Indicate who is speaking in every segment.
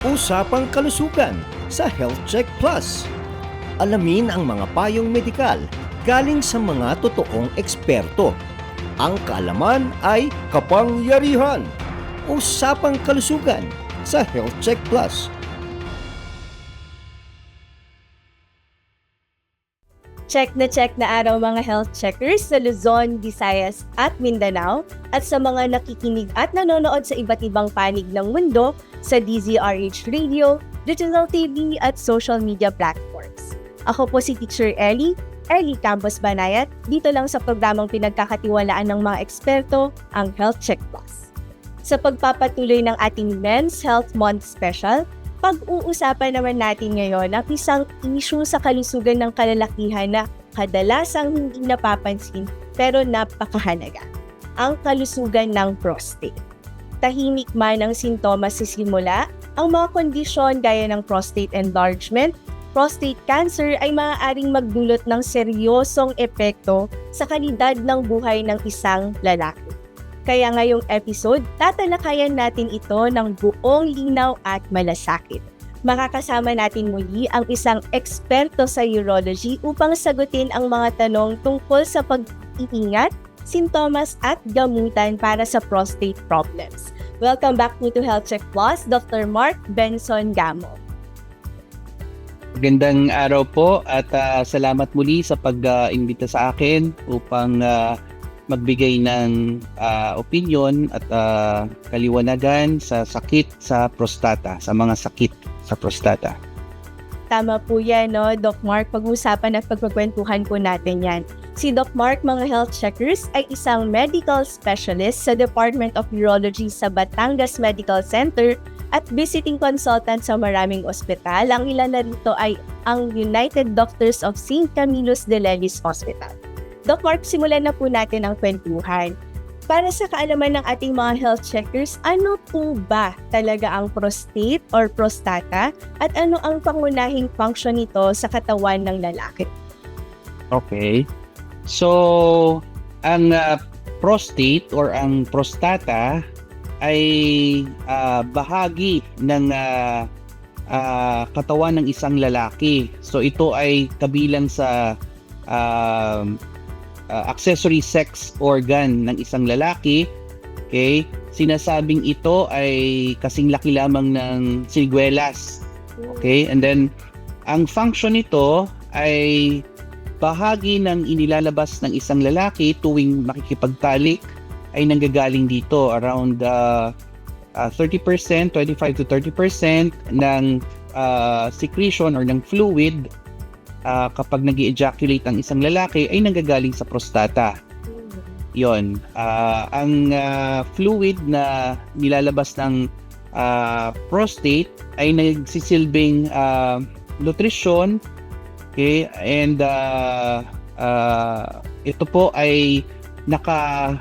Speaker 1: Usapang kalusugan sa Health Check Plus. Alamin ang mga payong medikal galing sa mga totoong eksperto. Ang kaalaman ay kapangyarihan. Usapang kalusugan sa Health Check Plus.
Speaker 2: Check na check na araw mga health checkers sa Luzon, Visayas at Mindanao at sa mga nakikinig at nanonood sa iba't ibang panig ng mundo sa DZRH Radio, Digital TV at social media platforms. Ako po si Teacher Ellie, Ellie Campos Banayat, dito lang sa programang pinagkakatiwalaan ng mga eksperto, ang Health Check Plus. Sa pagpapatuloy ng ating Men's Health Month Special, pag-uusapan naman natin ngayon ang isang issue sa kalusugan ng kalalakihan na kadalasang hindi napapansin pero napakahalaga. Ang kalusugan ng prostate. Tahimik man ang sintomas sa simula, ang mga kondisyon gaya ng prostate enlargement, prostate cancer ay maaaring magdulot ng seryosong epekto sa kalidad ng buhay ng isang lalaki. Kaya ngayong episode, tatalakayan natin ito ng buong linaw at malasakit. Makakasama natin muli ang isang eksperto sa urology upang sagutin ang mga tanong tungkol sa pag-iingat, sintomas at gamutan para sa prostate problems. Welcome back po to Health Check Plus, Dr. Mark Benson Gamo.
Speaker 3: Magandang araw po at ah, salamat muli sa pag-imbita sa akin upang ah, magbigay ng ah, opinion at ah, kaliwanagan sa sakit sa prostata, sa mga sakit sa prostata.
Speaker 2: Tama po yan, no? Doc Mark, pag-usapan at pagpagkwentuhan po natin yan. Si Doc Mark, mga health checkers, ay isang medical specialist sa Department of Urology sa Batangas Medical Center at visiting consultant sa maraming ospital. Ang ilan na rito ay ang United Doctors of St. Camillus de Lelis Hospital. Doc Mark, simulan na po natin ang kwentuhan. Para sa kaalaman ng ating mga health checkers, ano po ba talaga ang prostate or prostata at ano ang pangunahing function nito sa katawan ng lalaki?
Speaker 3: Okay. So, ang ah, prostate or ang prostata ay ah, bahagi ng ah, ah, katawan ng isang lalaki. So, ito ay kabilang sa um, ah, accessory sex organ ng isang lalaki. Okay? Sinasabing ito ay kasing laki lamang ng siniguelas. Okay? And then, ang function nito ay bahagi ng inilalabas ng isang lalaki tuwing makikipagtalik ay nanggagaling dito around uh, uh, 30%, 25 to 30% ng uh, secretion or ng fluid uh, kapag nag ejaculate ang isang lalaki ay nanggagaling sa prostata. Yon, uh, ang uh, fluid na nilalabas ng uh, prostate ay nagsisilbing uh, nutrition Okay, and uh, uh, ito po ay naka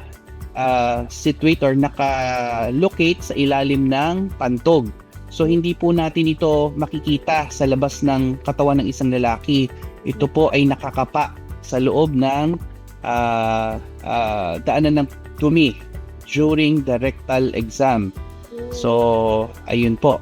Speaker 3: uh, situate or naka-locate sa ilalim ng pantog. So hindi po natin ito makikita sa labas ng katawan ng isang lalaki. Ito po ay nakakapa sa loob ng uh, uh, daanan ng dumi during the rectal exam. So ayun po.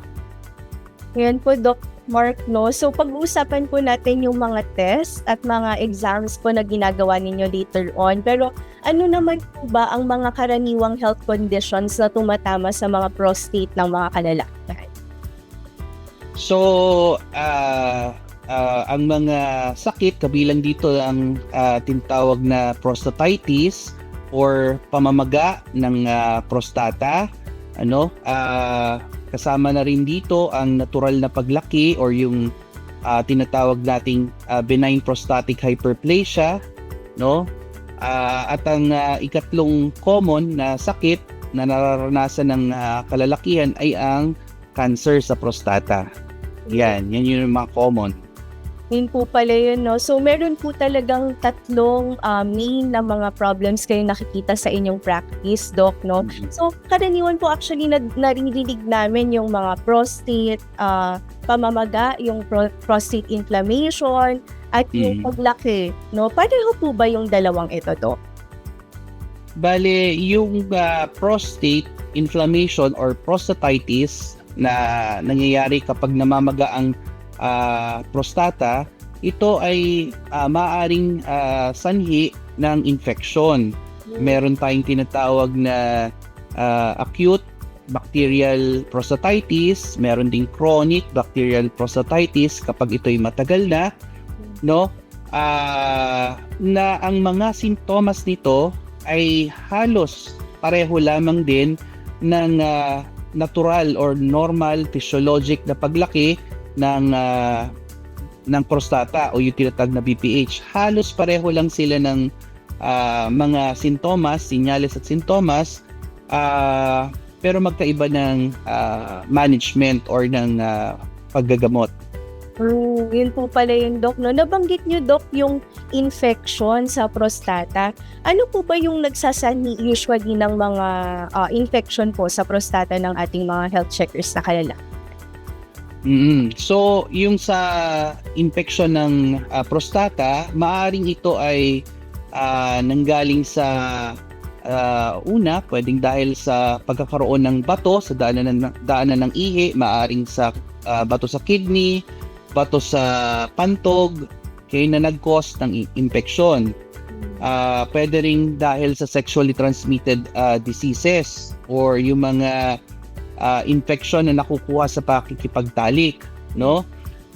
Speaker 2: Ngayon po, Doc Mark, no? So, pag-uusapan po natin yung mga test at mga exams po na ginagawa ninyo later on. Pero, ano naman po ba ang mga karaniwang health conditions na tumatama sa mga prostate ng mga kalalaki?
Speaker 3: So, ah ah, ang mga sakit kabilang dito ang ah, tinatawag na prostatitis or pamamaga ng ah, prostata, ano? Ah, kasama na rin dito ang natural na paglaki or yung ah, tinatawag nating ah, benign prostatic hyperplasia, no? Ah, at ang ah, ikatlong common na sakit na nararanasan ng ah, kalalakihan ay ang cancer sa prostata. Yan, yan yung mga common.
Speaker 2: Yun po pala yun, no? So, meron po talagang tatlong uh, main na mga problems kayo nakikita sa inyong practice, Doc, no? So, karaniwan po actually na, naririnig namin yung mga prostate, uh, pamamaga, yung pro- prostate inflammation, at yung
Speaker 3: Mm.
Speaker 2: paglaki, no? Pareho po ba yung dalawang ito, Doc?
Speaker 3: Bale, yung ah, prostate inflammation or prostatitis na nangyayari kapag namamaga ang ah, prostata, ito ay ah, maaaring ah, sanhi ng infeksyon. Meron tayong tinatawag na ah, acute bacterial prostatitis, meron ding chronic bacterial prostatitis kapag ito'y matagal na, no? Ah, na ang mga sintomas nito ay halos pareho lamang din ng ah, natural or normal physiologic na paglaki ng ah, ng prostata o yung tinatawag na BPH. Halos pareho lang sila ng ah, mga sintomas, sinyales at sintomas ah, pero magkaiba ng ah, management or ng ah, paggagamot.
Speaker 2: Mm, yun po pala yung doc, no? Nabanggit nyo, doc, yung infection sa prostata. Ano po ba yung nagsasanhi usually ng mga ah, infection po sa prostata ng ating mga health checkers na kalala?
Speaker 3: mm So, yung sa infection ng ah, prostata, maaring ito ay ah, nanggaling sa ah, una, pwedeng dahil sa pagkakaroon ng bato sa daanan ng, daanan ng ihi, maaring sa ah, bato sa kidney, bato sa pantog, kaya na nag-cause ng i- infection. Ah, pwede ring dahil sa sexually transmitted ah, diseases or yung mga ah, infection na nakukuha sa pakikipagtalik, no?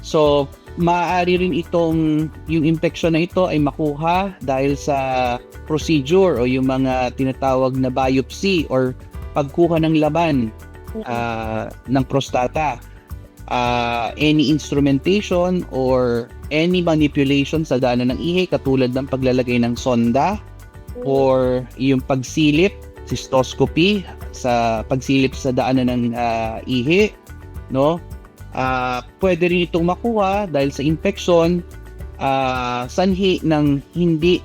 Speaker 3: So, maaari rin itong yung infection na ito ay makuha dahil sa procedure o yung mga tinatawag na biopsy or pagkuha ng laban ah, ng prostata. Ah, any instrumentation or any manipulation sa daanan ng ihi katulad ng paglalagay ng sonda or yung pagsilip, cystoscopy sa pagsilip sa daanan ng ah, ihi, no? Ah, pwede rin itong makuha dahil sa infection ah, sanhi ng hindi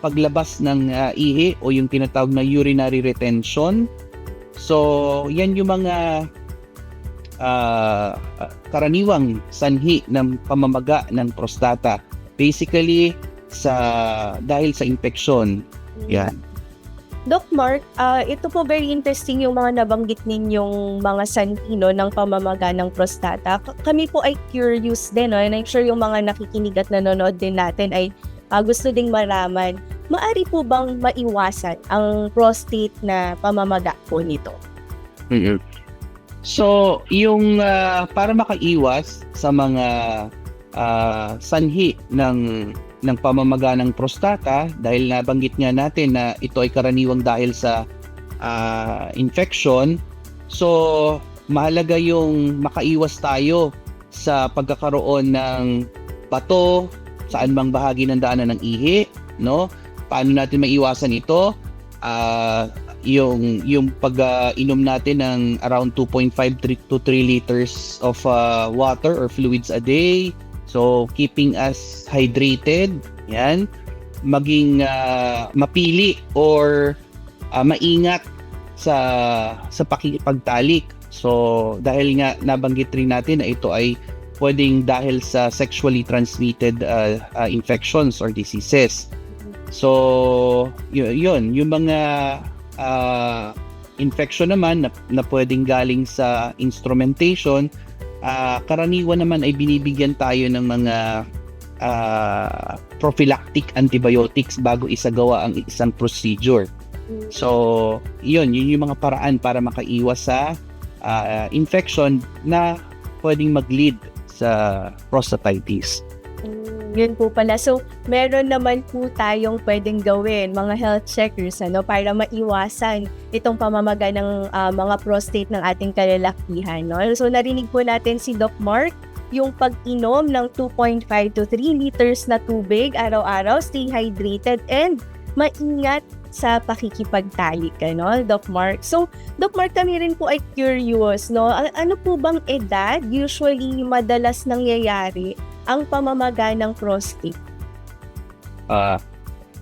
Speaker 3: paglabas ng ah, ihi o yung tinatawag na urinary retention. So, yan yung mga ah, karaniwang sanhi ng pamamaga ng prostata. Basically, sa dahil sa infection. Yan.
Speaker 2: Doc Mark, ah, ito po very interesting yung mga nabanggit ninyong mga santino ng pamamaga ng prostata. K- Kami po ay curious din, no? and I'm sure yung mga nakikinig at nanonood din natin ay ah, gusto ding maraman. Maari po bang maiwasan ang prostate na pamamaga po nito?
Speaker 3: So, yung ah, para makaiwas sa mga ah, sanhi ng ng pamamaga ng prostata dahil nabanggit nga natin na ito ay karaniwang dahil sa ah, infection. So, mahalaga yung makaiwas tayo sa pagkakaroon ng bato saan mang bahagi ng daanan ng ihi, no? Paano natin maiwasan ito? Ah, yung yung pag-inom natin ng around 2.5 3 to 3 liters of uh, water or fluids a day. So keeping us hydrated, yan. Maging uh, mapili or uh, maingat sa sa pakikipagtalik. So dahil nga nabanggit rin natin na ito ay pwedeng dahil sa sexually transmitted uh, uh, infections or diseases. So, yun, yung mga ah, infection naman na, na pwedeng galing sa instrumentation, ah, karaniwan naman ay binibigyan tayo ng mga ah, prophylactic antibiotics bago isagawa ang isang procedure. So, yun, yun yung mga paraan para makaiwas sa ah, infection na pwedeng mag-lead sa prostatitis.
Speaker 2: Yun po pala. So, meron naman po tayong pwedeng gawin, mga health checkers, ano, para maiwasan itong pamamaga ng ah, mga prostate ng ating kalalakihan. No? So, narinig po natin si Doc Mark, yung pag-inom ng 2.5 to 3 liters na tubig araw-araw, stay hydrated, and maingat sa pakikipagtalik, ano, Doc Mark. So, Doc Mark, kami rin po ay curious, no? Ano po bang edad usually madalas nangyayari ang pamamaga ng prostate?
Speaker 3: Ah,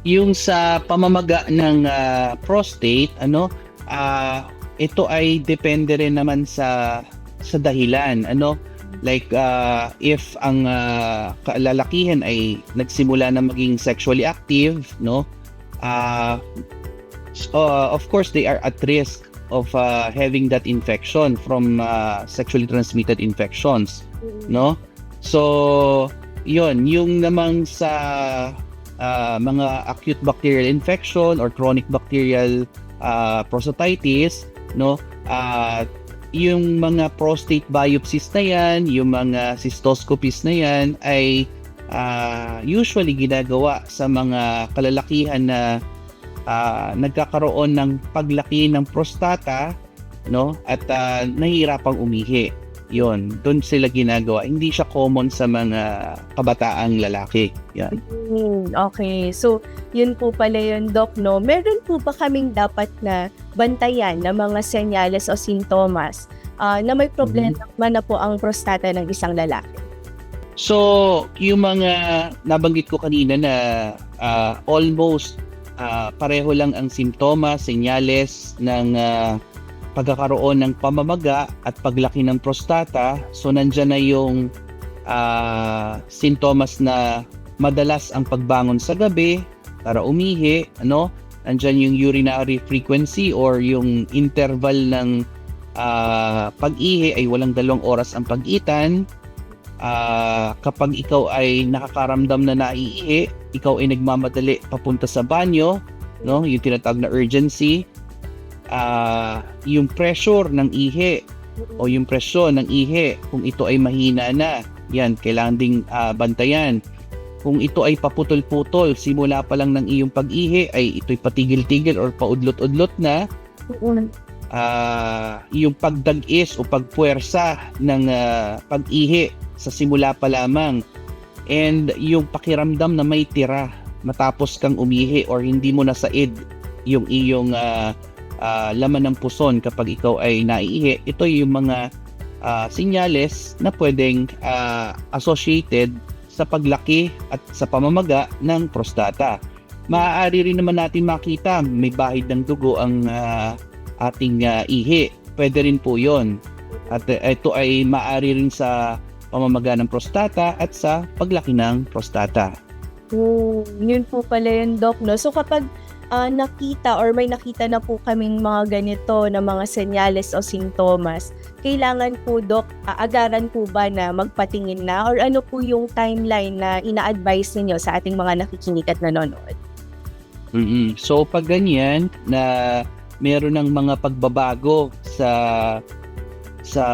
Speaker 3: yung sa pamamaga ng ah, prostate, ano, ah, ito ay depende rin naman sa sa dahilan, ano, like ah, if ang ah, kalalakihan ay nagsimula na maging sexually active, no, ah, so, of course they are at risk of uh, having that infection from uh, sexually transmitted infections no so yon yung namang sa uh, mga acute bacterial infection or chronic bacterial uh, prostatitis no? Uh, yung mga prostate biopsies na yan yung mga cystoscopies na yan ay uh, usually ginagawa sa mga kalalakihan na uh, nagkakaroon ng paglaki ng prostata no? At uh, nahihirapang umihi yon doon sila ginagawa hindi siya common sa mga kabataang lalaki yan
Speaker 2: Hmm, okay. So, yun po pala yun, Doc, no? Meron po ba kaming dapat na bantayan na mga senyales o sintomas ah, na may problema na po ang prostata ng isang lalaki?
Speaker 3: So, yung mga nabanggit ko kanina na ah, almost ah, pareho lang ang simptomas, senyales ng ah, pagkakaroon ng pamamaga at paglaki ng prostata. So, nandyan na yung ah, sintomas na madalas ang pagbangon sa gabi para umihi, ano? Nandyan yung urinary frequency or yung interval ng ah, pag-ihi ay walang dalawang oras ang pag-itan. Ah, kapag ikaw ay nakakaramdam na naiihi, ikaw ay nagmamadali papunta sa banyo, no? Yung tinatawag na urgency. Ah, yung pressure ng ihi o yung presyon ng ihi, kung ito ay mahina na, yan, kailangan ding ah, bantayan. Kung ito ay paputol-putol, simula pa lang ng iyong pag-ihi, ay ito'y patigil-tigil or paudlot-udlot na, ah yung pagdagis o pagpuwersa ng ah, pag-ihi sa simula pa lamang. And yung pakiramdam na may tira matapos kang umihi or hindi mo nasaid yung iyong ah, ah, laman ng puson kapag ikaw ay naiihi ito yung mga ah, sinyales na pwedeng ah, associated sa paglaki at sa pamamaga ng prostata maaari rin naman natin makita may bahid ng dugo ang ah, ating ah, ihi. Pwede rin po yon. At uh, ito ay maaari rin sa pamamaga ng prostata at sa paglaki ng prostata.
Speaker 2: Hmm, yun po pala yun, Doc, no? So, kapag ah, nakita or may nakita na po kaming mga ganito na mga senyales o sintomas, kailangan po, Doc, ah, agaran po ba na magpatingin na or ano po yung timeline na ina-advise ninyo sa ating mga nakikinig at nanonood?
Speaker 3: mm So pag ganyan na meron ng mga pagbabago sa sa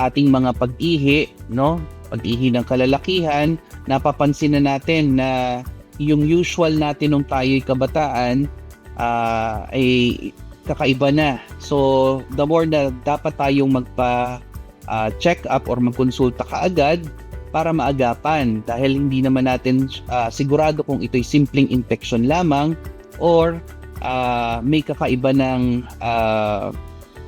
Speaker 3: ating mga pag-ihi, no? Pag-ihi ng kalalakihan, napapansin na natin na yung usual natin nung tayo'y kabataan ah, ay kakaiba na. So, the more na dapat tayong magpa ah, check up or magkonsulta kaagad para maagapan dahil hindi naman natin ah, sigurado kung ito'y simpleng infection lamang or ah, may kakaiba ng ah,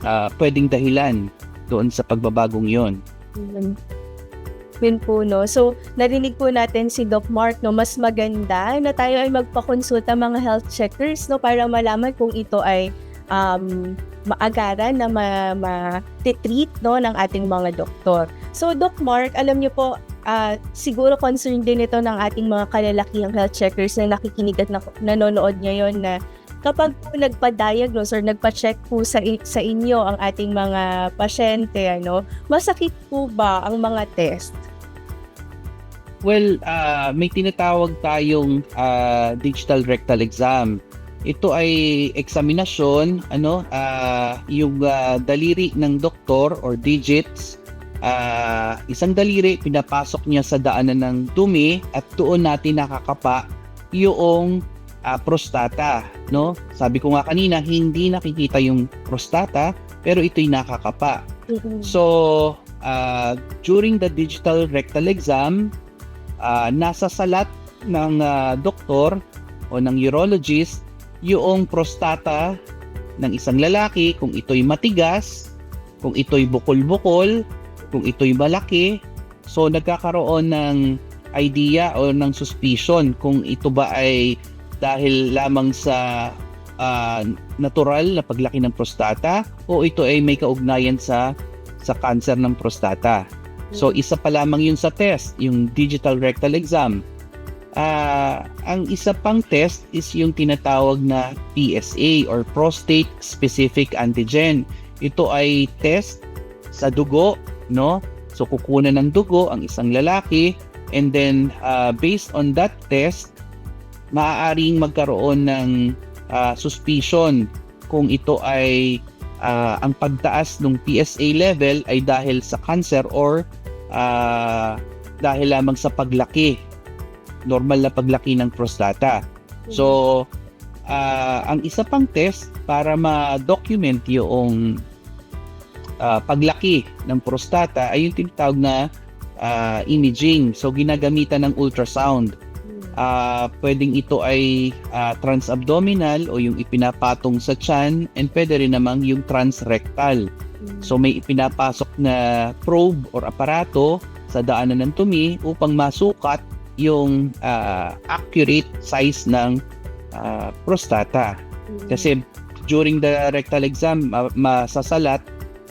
Speaker 3: ah, pwedeng dahilan doon sa pagbabagong yon.
Speaker 2: Yun. Yun po, no? So, narinig po natin si Doc Mark, no? Mas maganda na tayo ay magpakonsulta mga health checkers, no? Para malaman kung ito ay um, maagaran na ma- ma-treat, no? Ng ating mga doktor. So, Doc Mark, alam niyo po, ah, siguro concerned din ito ng ating mga kalalakihang health checkers na nakikinig at nak- nanonood ngayon na kapag po nagpa-diagnose or nagpa-check po sa, sa inyo ang ating mga pasyente, ano, masakit po ba ang mga test?
Speaker 3: Well, ah, may tinatawag tayong ah, digital rectal exam. Ito ay eksaminasyon, ano, ah, yung ah, daliri ng doktor or digits. ah, isang daliri pinapasok niya sa daanan ng dumi at doon natin nakakapa yung ah, prostata, no? Sabi ko nga kanina, hindi nakikita yung prostata, pero ito'y nakakapa. So, uh, during the digital rectal exam, uh, nasa salat ng uh, doktor o ng urologist yung prostata ng isang lalaki kung ito'y matigas, kung ito'y bukol-bukol, kung ito'y malaki. So, nagkakaroon ng idea o ng suspicion kung ito ba ay dahil lamang sa ah, natural na paglaki ng prostata o ito ay may kaugnayan sa sa cancer ng prostata. So isa pa lamang yun sa test, yung digital rectal exam. Ah, ang isa pang test is yung tinatawag na PSA or prostate specific antigen. Ito ay test sa dugo, no? So kukunan ng dugo ang isang lalaki and then ah, based on that test maaaring magkaroon ng ah, suspicion kung ito ay ah, ang pagtaas ng PSA level ay dahil sa cancer or ah, dahil lamang sa paglaki normal na paglaki ng prostata. So, ah, ang isa pang test para ma-document yung ah, paglaki ng prostata ay yung tinatawag na ah, imaging. So, ginagamitan ng ultrasound. Ah, pwedeng ito ay ah, transabdominal o yung ipinapatong sa tiyan and pwede rin namang yung transrectal. So may ipinapasok na probe or aparato sa daanan ng tumi upang masukat yung ah, accurate size ng ah, prostata. Kasi during the rectal exam, ma- masasalat,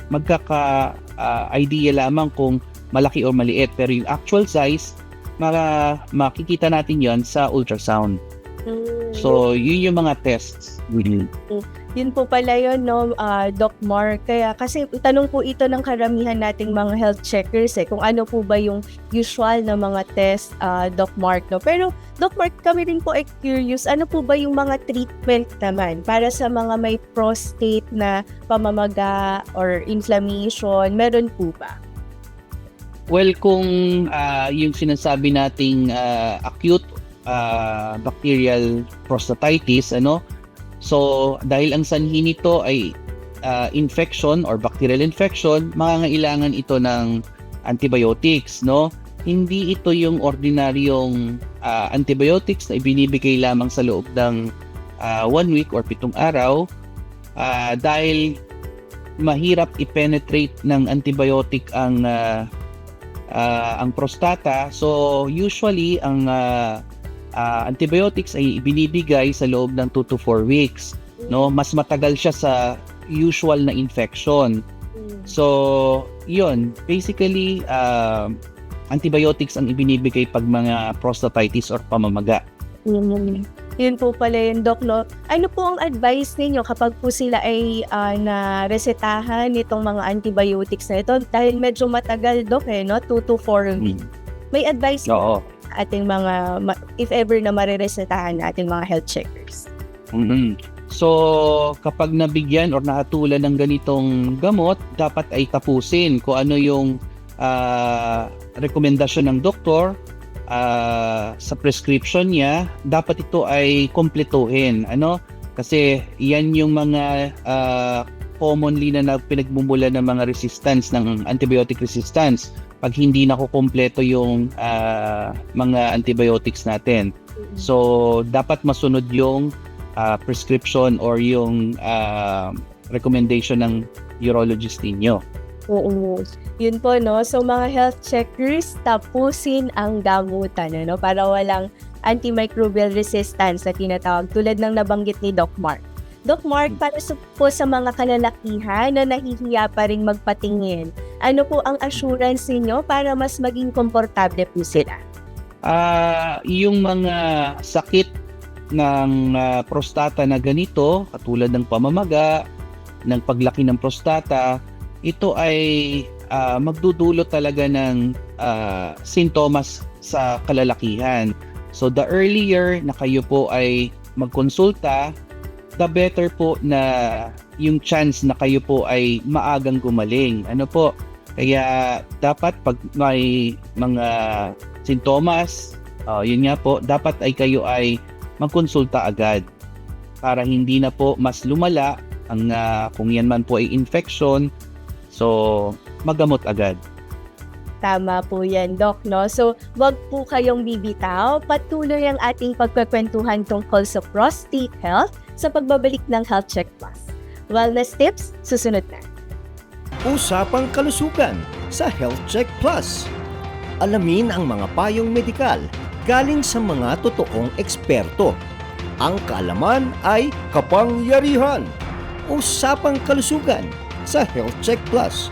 Speaker 3: magkaka ah, idea lamang kung malaki o maliit. Pero yung actual size, maka, makikita natin yon sa ultrasound.
Speaker 2: Mm.
Speaker 3: So, yun yung mga tests.
Speaker 2: Yun po pala yun, no, ah, Doc Mark. Kaya kasi tanong po ito ng karamihan nating mga health checkers eh, kung ano po ba yung usual na mga test, ah, Doc Mark. No? Pero Doc Mark, kami rin po ay curious, ano po ba yung mga treatment naman para sa mga may prostate na pamamaga or inflammation? Meron po ba?
Speaker 3: Well, kung ah, yung sinasabi nating ah, acute ah, bacterial prostatitis, ano, so dahil ang sanhi nito ay ah, infection or bacterial infection, mangangailangan ito ng antibiotics, no? Hindi ito yung ordinaryong ah, antibiotics na ibinibigay lamang sa loob ng ah, one week or pitong araw ah, dahil mahirap i-penetrate ng antibiotic ang ah, ah, ang prostata. So usually ang ah, ah, antibiotics ay ibinibigay sa loob ng 2 to 4 weeks, no? Mas matagal siya sa usual na infection. So, 'yun, basically ah, antibiotics ang ibinibigay pag mga prostatitis or pamamaga.
Speaker 2: Mm. Yun po pala yun, Doc, no? Ano po ang advice ninyo kapag po sila ay ah, na-resetahan nitong mga antibiotics na ito? Dahil medyo matagal, Doc, eh, no? 2 to 4 weeks. May advice
Speaker 3: Oo.
Speaker 2: ating mga, if ever na mariresetahan natin mga health checkers.
Speaker 3: Mhm. So, kapag nabigyan or nakatulan ng ganitong gamot, dapat ay tapusin kung ano yung ah, rekomendasyon ng doktor ah, sa prescription niya. Dapat ito ay kompletuhin. Ano? Kasi yan yung mga ah, commonly na na- pinagmumula ng mga resistance ng antibiotic resistance pag hindi nakukompleto yung ah, mga antibiotics natin. So, dapat masunod yung ah, prescription or yung ah, recommendation ng urologist ninyo.
Speaker 2: Oo. Yun po, no? So, mga health checkers, tapusin ang gamutan, ano? Para walang antimicrobial resistance na tinatawag tulad ng nabanggit ni Doc Mark. Doc Mark, para sa, po sa mga kalalakihan na nahihiya pa rin magpatingin, ano po ang assurance ninyo para mas maging komportable po sila?
Speaker 3: Ah, yung mga sakit ng ah, prostata na ganito, katulad ng pamamaga, ng paglaki ng prostata, ito ay ah, magdudulot talaga ng ah, sintomas sa kalalakihan. So the earlier na kayo po ay magkonsulta, the better po na yung chance na kayo po ay maagang gumaling. Ano po? Kaya dapat pag may mga sintomas, uh, yun nga po, dapat ay kayo ay magkonsulta agad para hindi na po mas lumala ang ah, kung yan man po ay infection. So, magamot agad.
Speaker 2: Tama po yan, Doc, no? So, wag po kayong bibitaw. Patuloy ang ating pagkakwentuhan tungkol sa prostate health sa pagbabalik ng Health Check Plus. Wellness tips, susunod na.
Speaker 1: Usapang kalusugan sa Health Check Plus. Alamin ang mga payong medikal galing sa mga totoong eksperto. Ang kaalaman ay kapangyarihan. Usapang kalusugan sa Health Check Plus